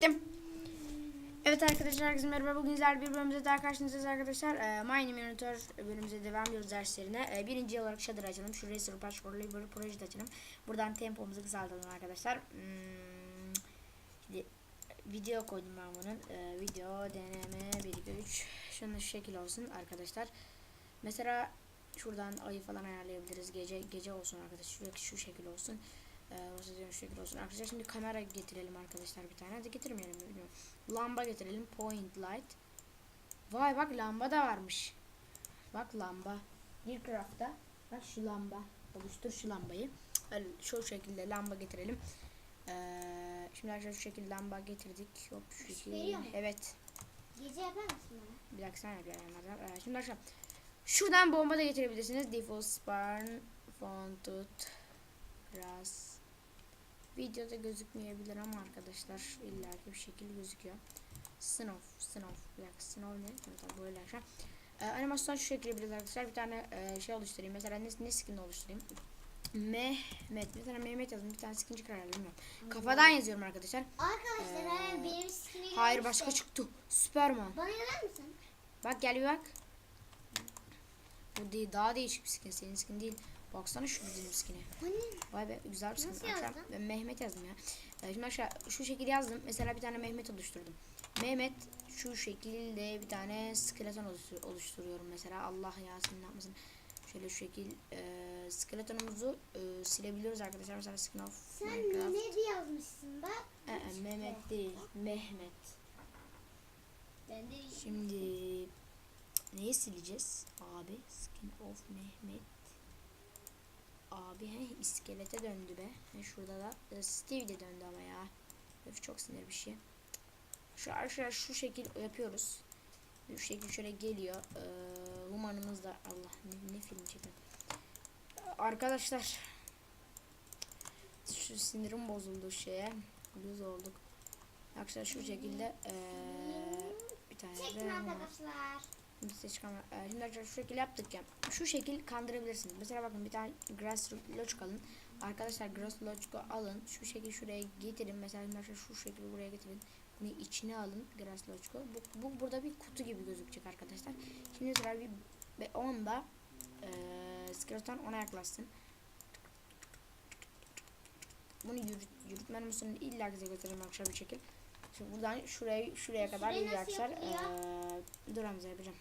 Gittim. Evet arkadaşlar herkese merhaba. Bugün sizlerle bir bölümümüzde daha karşınızdayız arkadaşlar. Ee, My Monitor bölümümüze devam ediyoruz derslerine. Ee, birinci olarak Shader açalım. Şu Racer Patch for Labor Project açalım. Buradan tempomuzu kısaltalım arkadaşlar. Hmm, video koydum ben bunun. Ee, video deneme 1 2 3. Şunun şu şekil olsun arkadaşlar. Mesela şuradan ayı falan ayarlayabiliriz. Gece gece olsun arkadaşlar. Şu, şu şekil olsun. Ee, orası diyorum şekil olsun. Arkadaşlar şimdi kamera getirelim arkadaşlar bir tane. Hadi getirmeyelim mi bilmiyorum. Lamba getirelim. Point light. Vay bak lamba da varmış. Bak lamba. Minecraft'ta. Bak şu lamba. Oluştur şu lambayı. Öyle şu şekilde lamba getirelim. Ee, şimdi arkadaşlar şu şekilde lamba getirdik. Hop şu şekilde. Evet. Gece yapar mısın bana? Bir dakika sen yap yani. Ee, şimdi arkadaşlar şuradan bomba da getirebilirsiniz. Default spawn font tut grass videoda gözükmeyebilir ama arkadaşlar illaki bir şekilde gözüküyor. Snow, snow, bir dakika snow ne? Abi böyle arkadaşlar. Ee, animasyon şu şekilde yapabiliriz arkadaşlar. Bir tane e, şey oluşturayım. Mesela ne, ne skin oluşturayım? Mehmet. Bir tane Mehmet yazdım. Bir tane skin çıkar bilmiyorum. Kafadan yazıyorum arkadaşlar. Arkadaşlar Ee, hemen benim skin'i Hayır başka çıktı. Superman. Bana yazar mısın? Bak gel bir bak. Bu değil, daha değişik bir skin. Senin skin değil. Baksana şu bizim skine. Vay be güzel bir skin. Nasıl Akşam yazdın? ben Mehmet yazdım ya. Ee, şimdi aşağı şu şekilde yazdım. Mesela bir tane Mehmet oluşturdum. Mehmet şu şekilde bir tane skeleton oluştur- oluşturuyorum mesela. Allah ya senin ne yapmasın. Şöyle şu şekil e, skeletonumuzu e, silebiliyoruz arkadaşlar. Mesela skin of Sen Minecraft. ne diye yazmışsın bak. Ee, Mehmet değil. Mehmet. Ben de Şimdi neyi sileceğiz? Abi skin of Mehmet. Abi he iskelete döndü be. He, şurada da e, Steve de döndü ama ya. Öf, çok sinir bir şey. Şu arkadaşlar şu şekil yapıyoruz. Şu şekil şöyle geliyor. Ee, humanımız da Allah ne, ne film çekti. Arkadaşlar şu sinirim bozuldu şeye. Luz olduk. Arkadaşlar şu şekilde ee, bir tane Çekin de arkadaşlar. Size çıkarma. Ee, şimdi arkadaşlar şu şekil yaptık ya. Şu şekil kandırabilirsiniz. Mesela bakın bir tane grass logic alın. Arkadaşlar grass logic alın. Şu şekil şuraya getirin. Mesela arkadaşlar şu şekilde buraya getirin. Bunu içine alın grass logic. Bu, bu burada bir kutu gibi gözükecek arkadaşlar. Şimdi sıra bir ve onda eee skeleton ona yaklaşsın. Bunu yürüt, yürütme animasyonunu illa bize göstereceğim arkadaşlar bir şekil. Şimdi buradan şuraya şuraya kadar Süre gidiyor arkadaşlar. Ee, dur Hamza yapacağım.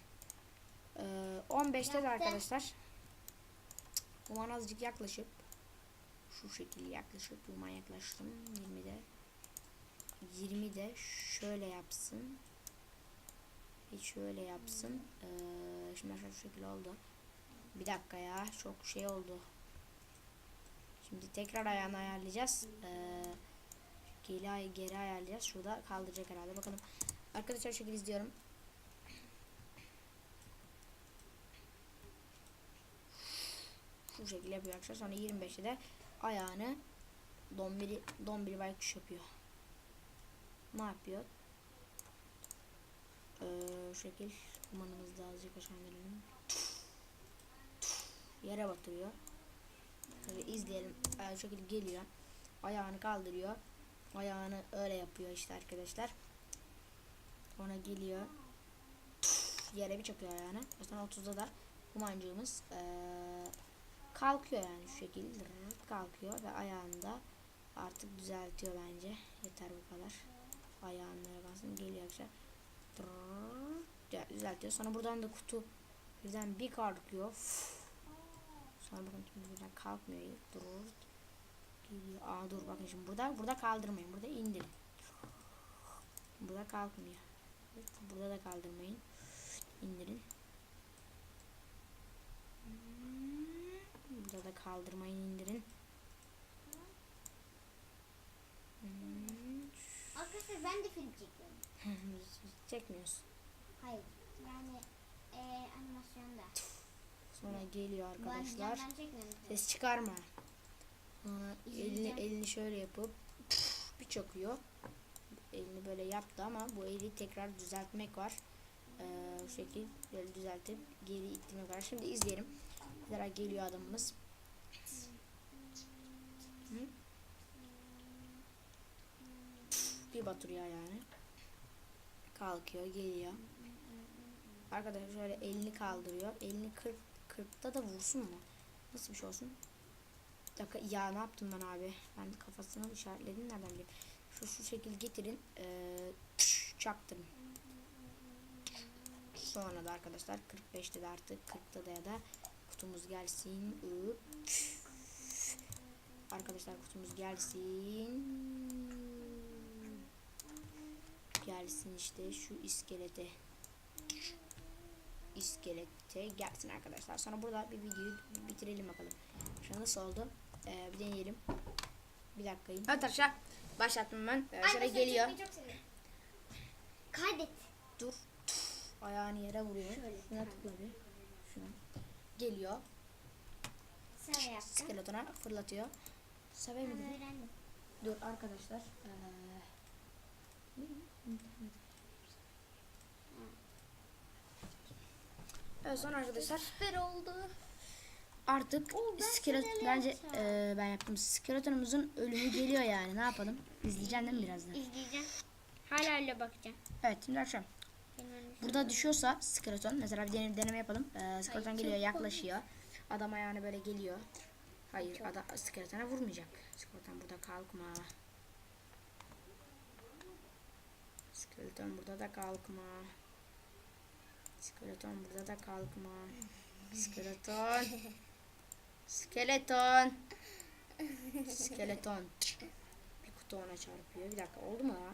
Ee, 15'te de arkadaşlar. Human azıcık yaklaşıp şu şekilde yaklaşıp Human yaklaştım 20'de 20'de şöyle yapsın. Bir şöyle yapsın. Ee, şimdi aşağı şu şekilde oldu. Bir dakika ya çok şey oldu. Şimdi tekrar ayağını ayarlayacağız. Ee, geri, geri ayarlayacağız şurada kaldıracak herhalde bakalım arkadaşlar şu şekilde izliyorum şu şekilde yapıyor. Sonra 25'te de ayağını dombili dombili baykuş yapıyor. Ne yapıyor? Ee, şu şekil kumanımızı da azıcık aşağı indirelim. Yere batırıyor. Böyle izleyelim. Ee, şu şekilde geliyor. Ayağını kaldırıyor. Ayağını öyle yapıyor işte arkadaşlar. Sonra geliyor. Yere bir çakıyor ayağını. Sonra 30'da da kumancığımız ee, kalkıyor yani şu şekilde kalkıyor ve ayağını da artık düzeltiyor bence. Yeter bu kadar. Ayağını kalsın geliyor ya düzeltiyor. Sonra buradan da kutu birden bir kalkıyor. Uf. Sonra şimdi birden kalkmıyor. Geliyor. Aa dur bakın şimdi burada burada kaldırmayın. Burada indirin. Burada kalkmıyor. Burada da kaldırmayın. İndirin. Burada da kaldırmayın indirin. Arkadaşlar ben de film çekiyorum. Çekmiyorsun. Hayır. Yani eee animasyonda. Sonra geliyor arkadaşlar. ben. Ses çıkarma. Elini, elini şöyle yapıp bir çakıyor. Elini böyle yaptı ama bu eli tekrar düzeltmek var. Ee, bu şekil böyle düzeltip geri ittirmek var. Şimdi izleyelim. Zara geliyor adamımız. Hı? çok iyi batırıyor yani. Kalkıyor geliyor. Arkadaşlar şöyle elini kaldırıyor. Elini 40 40'ta da vursun ama. Nasıl bir şey olsun? Dakika ya ne yaptım ben abi? Ben kafasına işaretledim nereden bileyim. Şu şu şekil getirin. Ee, çaktırın. Sonra da arkadaşlar 45'te de artık 40'ta da ya da kutumuz gelsin. Arkadaşlar kutumuz gelsin. Gelsin işte şu iskelete. İskelete gelsin arkadaşlar. Sonra burada bir videoyu bitirelim bakalım. Şu nasıl oldu? Ee, bir deneyelim. Bir dakikayı. Evet arkadaşlar başlattım ben. Ee, şöyle geliyor. Çok seviyorum. Kaydet. Dur. Ayağını yere vuruyor. Şöyle, Şuna tıkla bir. Şuna. Geliyor. Sen yaptın. Skeletona fırlatıyor. Seve mi dedi? Dur arkadaşlar. Ee, Evet sonra arkadaşlar Süper oldu. Artık Oo, bence e, ben yaptım. Skeletonumuzun ölümü geliyor yani. Ne yapalım? İzleyeceksin değil mi birazdan? İzleyeceğim. Hala öyle bakacağım. Evet şimdi akşam. Burada düşüyorsa skeleton mesela bir deneme, deneme yapalım. Ee, skeleton Ay, geliyor yaklaşıyor. Adam ayağına böyle geliyor. Hayır Çok. adam skeletona vurmayacak. Skeleton burada kalkma. Skeleton burada da kalkma. Skeleton burada da kalkma. Skeleton. Skeleton. Skeleton. Bir kutu ona çarpıyor. Bir dakika oldu mu ya?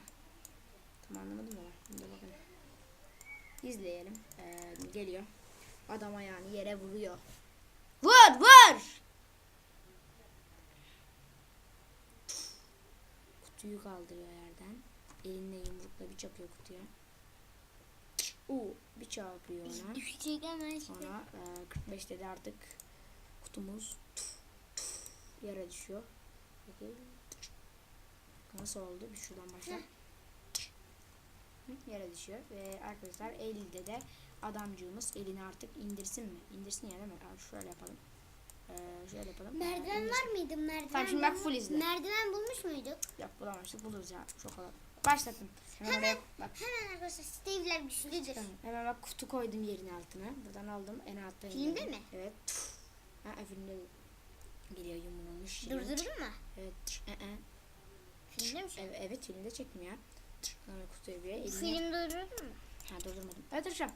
Tam anlamadım ama. Şimdi bakın. İzleyelim. Ee, geliyor. Adam ayağını yere vuruyor. Vur vur. Kutuyu kaldırıyor yerden. Elinle yumrukla bir çapıyor kutuya. Uu, bir çarpıyor ona. Sonra e, 45'te de artık kutumuz yere düşüyor. Peki. Nasıl oldu? Bir şuradan başla. Yere düşüyor ve arkadaşlar 50'de de adamcığımız elini artık indirsin mi? İndirsin ya değil mi? Abi şöyle yapalım. Ee, şöyle yapalım. Merdiven var mıydı? Merdiven Tamam, şimdi bak full izle. Merdiven bulmuş muyduk? Yok bulamamıştık. Buluruz ya. Çok kolay. Başlattım. Hemen oraya bak. Hemen arkadaşlar Steve'ler güçlüdür. Hemen bak kutu koydum yerin altına. Buradan aldım. En altta Filmde mi? Evet. Ha, filmde geliyor yumruğumuş. Durdurur mu? Evet. Ee, e. Filmde mi? şey? Evet, filmde çektim ya. Sonra kutuyu bir Bu eline. film durdurur mu? Ha durdurmadım. Evet arkadaşlar.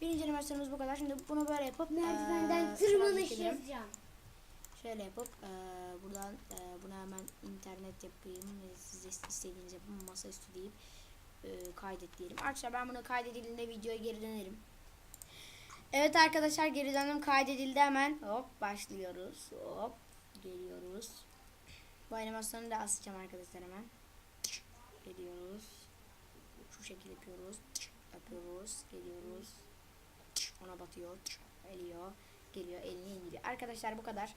Birinci animasyonumuz bu kadar. Şimdi bunu böyle yapıp Merdivenden eee, tırmanış yazacağım. Şöyle yapıp eee, buradan eee, buna hemen internet yapayım. Siz de istediğiniz yapın. Masaüstü deyip eee, kaydet diyelim. Arkadaşlar ben bunu kaydedildiğinde videoya geri dönerim. Evet arkadaşlar geri döndüm kaydedildi hemen. Hop başlıyoruz. Hop geliyoruz. Bu animasyonu da asacağım arkadaşlar hemen. Geliyoruz. Şu şekil yapıyoruz. Yapıyoruz. Geliyoruz. Ona batıyor. Eliyor. Geliyor. Elini indiriyor. Arkadaşlar bu kadar.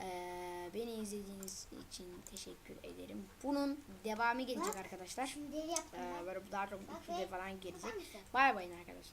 Ee, beni izlediğiniz için teşekkür ederim. Bunun devamı gelecek arkadaşlar. Ee, böyle daha çok falan gelecek. Bay bayın arkadaşlar.